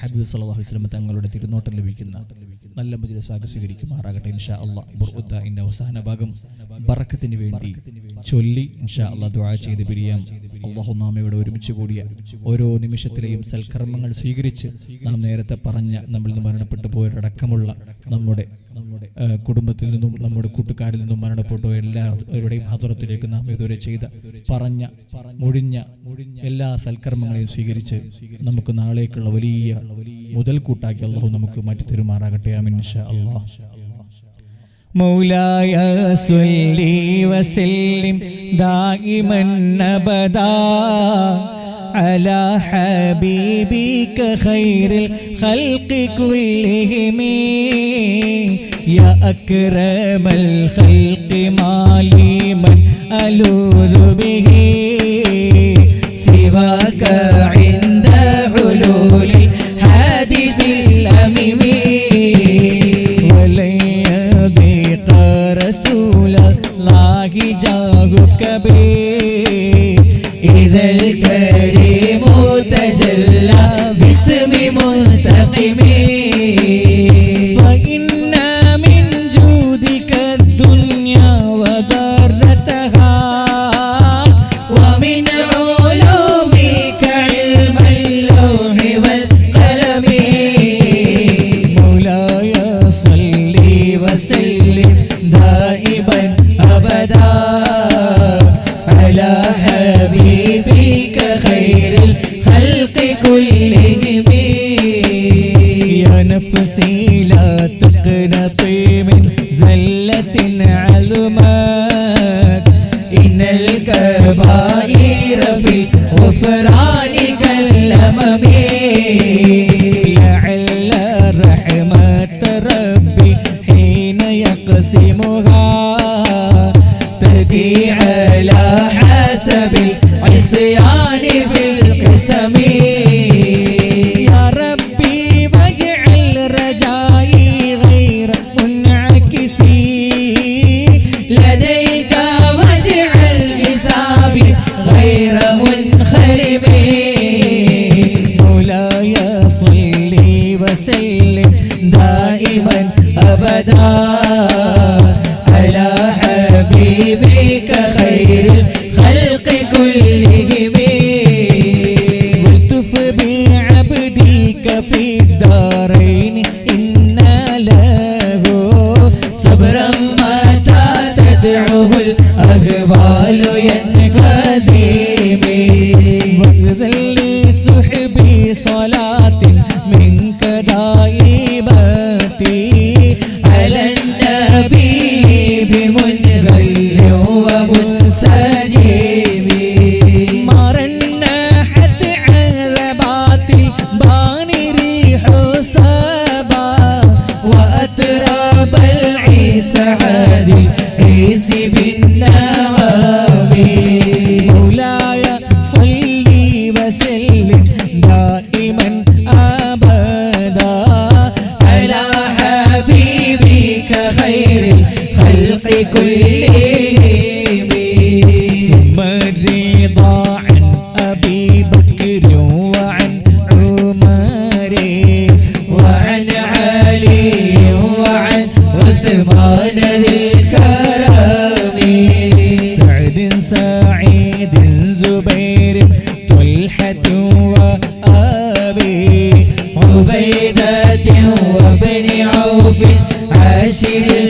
ഹബീബ് അലൈഹി വസല്ലം തങ്ങളുടെ തിരുനോട്ടം ലഭിക്കുന്ന നല്ല മജ്ലിസാകെ സ്വീകരിക്കുമാറാകട്ടെ ഇൻഷാ അല്ലാഹ് ബുർഉദ്ദാഇന്റെ അവസാന ഭാഗം ബറക്കത്തിന് വേണ്ടി ചൊല്ലി ഇൻഷാ അള്ളാഹ് ദുആ ചെയ്ത് പിരിയാം. നാം ഇവിടെ ഒരുമിച്ച് കൂടിയ ഓരോ നിമിഷത്തിലെയും സൽക്കർമ്മങ്ങൾ സ്വീകരിച്ച് നാം നേരത്തെ പറഞ്ഞ നമ്മളിൽ നിന്ന് മരണപ്പെട്ടു പോയൊരടക്കമുള്ള നമ്മുടെ നമ്മുടെ കുടുംബത്തിൽ നിന്നും നമ്മുടെ കൂട്ടുകാരിൽ നിന്നും മരണപ്പെട്ടു എല്ലാവരുടെയും ഹതുറത്തിലേക്ക് നാം ഇതുവരെ ചെയ്ത പറഞ്ഞ മുഴിഞ്ഞ എല്ലാ സൽക്കർമ്മങ്ങളെയും സ്വീകരിച്ച് നമുക്ക് നാളേക്കുള്ള വലിയ മുതൽ കൂട്ടാക്കി അള്ളാഹു നമുക്ക് മാറ്റി തരുമാറാകട്ടെ അമിൻഷ അള്ളാഹ് مولاي صل وسلم دائما أبدا على حبيبك خير الخلق كلهم. يا أكرم الخلق ما لي من ألوذ به. سواك സമമേ حبيبك خير الخلق كلهم العيس عادي عيس بالنعم مولاي صلي وسلم دائما أبدا. على حبيبك خير الخلق كلهم. سعيد زبير طلحة وأبي عبيدة وابن عوف عاشر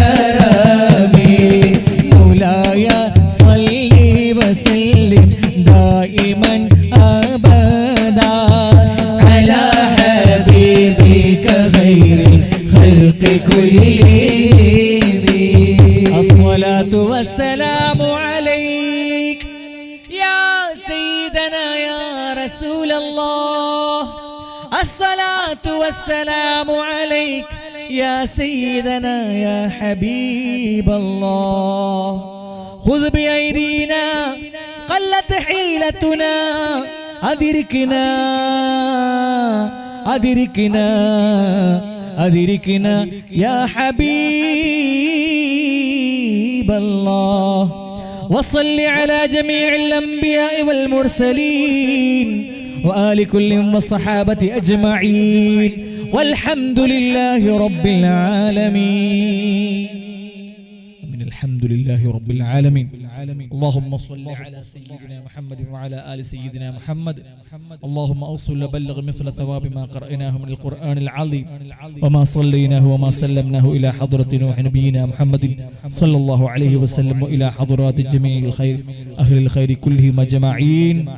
الصلاة والسلام عليك. يا سيدنا يا رسول الله الصلاة والسلام عليك. يا سيدنا يا حبيب الله خذ بأيدينا قلت حيلتنا أدركنا أدركنا أدركنا يا حبيب الله. وصل على جميع الأنبياء والمرسلين. وآل كل والصحابة أجمعين. والحمد لله رب العالمين. من الحمد لله رب العالمين اللهم صل على سيدنا محمد وعلى آل سيدنا محمد اللهم أوصل بلغ مثل ثواب ما قرأناه من القرآن العظيم وما صليناه وما سلمناه إلى حضرة نوح نبينا محمد صلى الله عليه وسلم وإلى حضرات جميع الخير أهل الخير كلهم أجمعين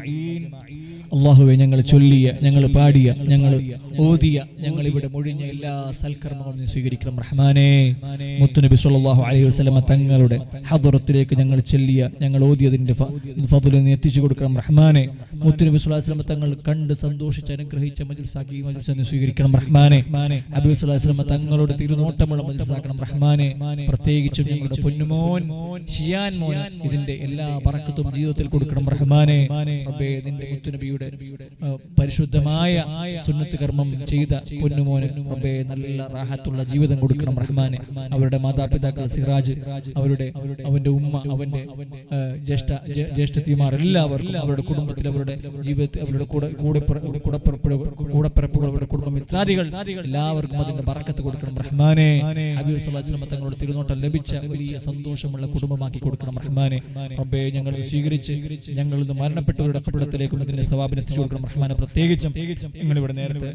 അള്ളാഹുവെ ഞങ്ങൾ ചൊല്ലിയ ഞങ്ങൾ പാടിയ ഞങ്ങൾ ഓതിയ ഞങ്ങൾ ഇവിടെ മൊഴിഞ്ഞ എല്ലാ സൽക്കർമ്മങ്ങളും നീ സ്വീകരിക്കണം. റഹ്മാനെ മുത്തുനബി സല്ലല്ലാഹു അലൈഹി വസ്ലമ തങ്ങളുടെ ഹദറത്തിലേക്ക് ഞങ്ങൾ ചൊല്ലിയ ഞങ്ങൾ ഓതിയതിന്റെ ഫ- ഫضل നീ എത്തിച്ചു കൊടുക്കണം. റഹ്മാനെ മുത്തുനബി വസല്ലമ തങ്ങൾ കണ്ട് സന്തോഷിച്ച് അനുഗ്രഹിച്ച മജിൽസാക്കി മജിൽസ് നീ സ്വീകരിക്കണം. റഹ്മാനെ അബി സല്ലല്ലാഹു അലൈഹി വസല്ലമ തങ്ങളുടെ തിരുനോട്ടമുള്ള മജിൽസാക്കണം. റഹ്മാനെ പ്രത്യേകിച്ചും ഞങ്ങളുടെ പൊന്നുമോൻ ഷിയാൻ മോൻ ഇതിന്റെ എല്ലാ പറക്കത്തും ജീവിതത്തിൽ കൊടുക്കണം. റഹ്മാനെ നിന്റെ മുത്തുനബിയുടെ പരിശുദ്ധമായ സുന്നത്ത് കർമ്മം ചെയ്ത പൊന്നുമോന് റബ്ബേ നല്ല റാഹത്തുള്ള ജീവിതം കൊടുക്കണം റഹ്മാനെ. അവരുടെ മാതാപിതാക്കൾ സിറാജ് അവരുടെ അവന്റെ ഉമ്മ അവന്റെ ജ്യേഷ്ഠ ജ്യേഷ്ഠത്തിമാർ എല്ലാവർക്കും അവരുടെ കുടുംബത്തിൽ അവരുടെ ജീവിതത്തിൽ അവരുടെ കൂടെ കൂടെ കൂടപ്പിറപ്പുകൾ അവരുടെ കുടുംബ മിത്രാദികൾ എല്ലാവർക്കും അതിന്റെ പറക്കത്ത് കൊടുക്കണം റഹ്മാനെ. ഹബീബ് സ്വല്ലല്ലാഹു തങ്ങളുടെ തിരുനോട്ടം ലഭിച്ച വലിയ സന്തോഷമുള്ള കുടുംബമാക്കി കൊടുക്കണം റഹ്മാനെ. റബ്ബേ ഞങ്ങൾ സ്വീകരിച്ച് ഞങ്ങൾ ഇന്ന് മരണപ്പെട്ടവരുടെ കപ്പിടത്തിലേക്കും ഇതിന്റെ സവാബിന് എത്തിച്ചു കൊടുക്കണം. റഹ്മാനെ പ്രത്യേകിച്ചും നിങ്ങൾ ഇവിടെ നേരത്തെ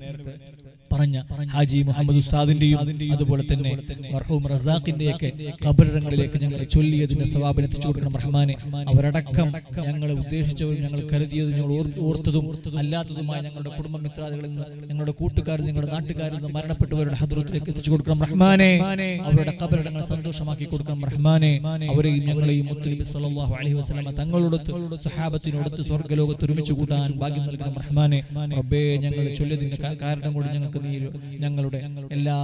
പറഞ്ഞ ഹാജി മുഹമ്മദ് ഉസ്താദിന്റെയും അതുപോലെ തന്നെ മർഹൂം റസാഖിന്റെയൊക്കെ കബറിടങ്ങളിലേക്ക് ഞങ്ങൾ ചൊല്ലിയതിന് സവാബിന് എത്തിച്ചു കൊടുക്കണം റഹ്മാനെ അവരടക്കം ഞങ്ങൾ ഉദ്ദേശിച്ചവരും ഞങ്ങൾ കരുതിയതും ഞങ്ങൾ ഓർത്തതും അല്ലാത്തതുമായ ഞങ്ങളുടെ കുടുംബ മിത്രാദികളിൽ നിന്ന് ഞങ്ങളുടെ കൂട്ടുകാരിൽ ഞങ്ങളുടെ നാട്ടുകാരിൽ നിന്ന് മരണപ്പെട്ടവരുടെ ഹദ്രത്തിലേക്ക് എത്തിച്ചു കൊടുക്കണം റഹ്മാനെ അവരുടെ കബറിടങ്ങൾ സന്തോഷമാക്കി കൊടുക്കണം റഹ്മാനെ അവരെയും ഞങ്ങളെയും മുത്തലിബി സല്ലല്ലാഹു അലൈഹി വസല്ലമ തങ്ങളോടൊത്ത് സഹാബത്തിനോടൊത്ത് സ്വർഗലോകത്ത് ഒരുമിച്ച് കൂട്ടാൻ ഭാഗ്യം നൽകണം റഹ്മാനെ റബ്ബേ ഞങ്ങൾ ചൊല്ലിയതിന്റെ കാരണം കൊണ്ട് ഞങ്ങൾക്ക് നീ ഞങ്ങളുടെ എല്ലാ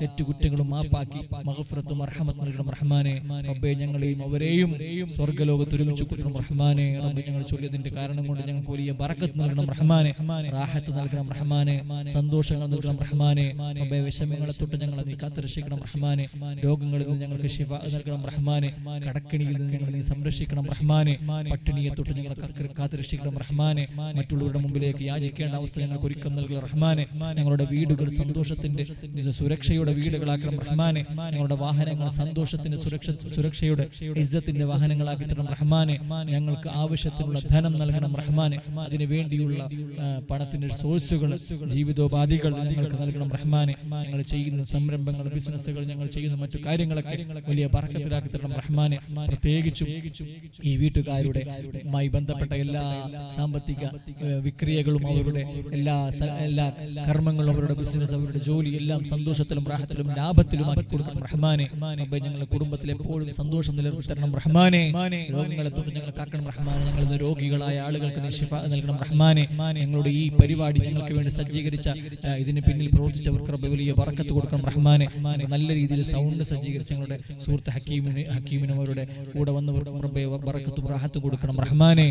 തെറ്റുകുറ്റങ്ങളും മാപ്പാക്കി മഹഫറത്തും അർഹമത്ത് നൽകണം റഹ്മാനെ റബ്ബെ ഞങ്ങളെയും അവരെയും സ്വർഗലോകത്ത് ഒരുമിച്ച് കൂട്ടണം റഹ്മാനെ. റബ്ബെ ഞങ്ങൾ ചൊല്ലിയതിന്റെ കാരണം കൊണ്ട് ഞങ്ങൾക്ക് വലിയ ബറക്കത്ത് നൽകണം റഹ്മാനെ. റാഹത്ത് നൽകണം റഹ്മാനെ. സന്തോഷങ്ങൾ നൽകണം റഹ്മാനെ. റബ്ബെ വിഷമങ്ങളെ തൊട്ട് ഞങ്ങളെ നീ കാത്തുരക്ഷിക്കണം റഹ്മാനെ. രോഗങ്ങളിൽ നിന്ന് ഞങ്ങൾക്ക് ശിഫ നൽകണം റഹ്മാനെ. കടക്കിണിയിൽ നിന്ന് ഞങ്ങൾ നീ സംരക്ഷിക്കണം റഹ്മാനെ. പട്ടിണിയെ തൊട്ട് ഞങ്ങളെ കാത്ത് കാത്തുരക്ഷിക്കണം റഹ്മാനെ. മറ്റുള്ളവരുടെ മുമ്പിലേക്ക് യാചിക്കേണ്ട അവസ്ഥ ഞങ്ങൾക്ക് ഒരുക്കം നൽകുക റഹ്മാനെ. ഞങ്ങളുടെ വീടുകൾ സന്തോഷത്തിന്റെ സുരക്ഷയുടെ വീടുകളാക്കണം. റഹ്മാനെ ഞങ്ങളുടെ വാഹനങ്ങൾ സന്തോഷത്തിന്റെ സുരക്ഷ സുരക്ഷയുടെ ഇജ്ജത്തിന്റെ വാഹനങ്ങളാക്കി റഹ്മാനെ ഞങ്ങൾക്ക് ആവശ്യത്തിനുള്ള ധനം നൽകണം. റഹ്മാനെ അതിനു വേണ്ടിയുള്ള പണത്തിന്റെ സോഴ്സുകൾ ജീവിതോപാധികൾ ഞങ്ങൾക്ക് നൽകണം. റഹ്മാനെ ഞങ്ങൾ ചെയ്യുന്ന സംരംഭങ്ങൾ ബിസിനസ്സുകൾ ഞങ്ങൾ ചെയ്യുന്ന മറ്റു കാര്യങ്ങളൊക്കെ വലിയ പറക്കത്തിലാക്കി തരണം. റഹ്മാനെ പ്രത്യേകിച്ചും ഈ വീട്ടുകാരുടെ ബന്ധപ്പെട്ട എല്ലാ സാമ്പത്തിക വിക്രിയകളും അവരുടെ എല്ലാ എല്ലാ കർമ്മങ്ങളും അവരുടെ ബിസിനസ് അവരുടെ ജോലി എല്ലാം സന്തോഷത്തിലും റാഹത്തിലും ലാഭത്തിലുമാക്കി കൊടുക്കണം. റഹ്മാനെ അപ്പൊ ഞങ്ങളുടെ കുടുംബത്തിൽ എപ്പോഴും സന്തോഷം നിലനിർത്തി തരണം റഹ്മാനെ രോഗങ്ങളെ തൊട്ട് ഞങ്ങൾ കാക്കണം. റഹ്മാനെ ഞങ്ങളുടെ രോഗികളായ ആളുകൾക്ക് നീ നൽകണം. റഹ്മാനെ ഞങ്ങളുടെ ഈ പരിപാടി ഞങ്ങൾക്ക് വേണ്ടി സജ്ജീകരിച്ച ഇതിന് പിന്നിൽ പ്രവർത്തിച്ചവർക്ക് റബ്ബേ വലിയ വറക്കത്ത് കൊടുക്കണം. റഹ്മാനെ നല്ല രീതിയിൽ സൗണ്ട് സജ്ജീകരിച്ച് ഞങ്ങളുടെ സുഹൃത്ത് ഹക്കീമിന് ഹക്കീമിനും അവരുടെ കൂടെ വന്നവർക്കും വറക്കത്ത് റാഹത്ത് കൊടുക്കണം. റഹ്മാനെ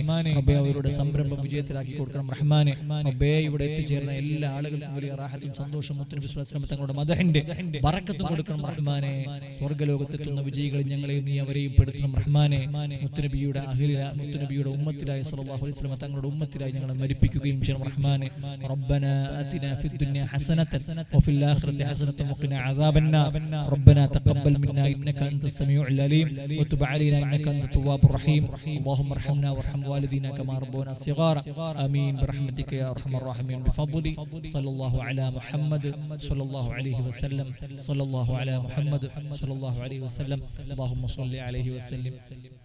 അവരുടെ സംരംഭം വിജയത്തിലാക്കി കൊടുക്കണം. റഹ്മാനെ റബ്ബേ ഇവിടെ എത്തിച്ചേർന്ന എല്ലാ ആളുകൾക്കും വലിയ റാഹത്ത് റാഹത്തും സന്തോഷവും മുത്തിന് വിശ്വാസം തങ്ങളുടെ മദഹിന്റെ ബറക്കത്തും കൊടുക്കണം റഹ്മാനെ സ്വർഗ്ഗലോകത്തെത്തുന്ന വിജയികളിൽ ഞങ്ങളെയും നീ അവരെയും പെടുത്തണം റഹ്മാനെ മുത്തുനബിയുടെ അഹില മുത്തുനബിയുടെ ഉമ്മത്തിലായി സല്ലല്ലാഹു അലൈഹി വസല്ലം തങ്ങളുടെ ഉമ്മത്തിലായി ഞങ്ങളെ മരിപ്പിക്കുകയും ചെയ്യണം റഹ്മാനെ ربنا آتنا في الدنيا حسنة وفي الآخرة حسنة وقنا عذاب النار ربنا تقبل منا إنك أنت السميع العليم وتب علينا إنك أنت التواب الرحيم اللهم ارحمنا وارحم والدينا كما ربونا صغارا آمين برحمتك يا أرحم الراحمين بفضلي صلى الله على محمد صلى الله عليه وسلم صلى الله على محمد صلى الله عليه وسلم اللهم صل عليه وسلم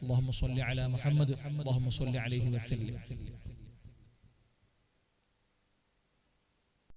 اللهم صل على محمد اللهم صل عليه وسلم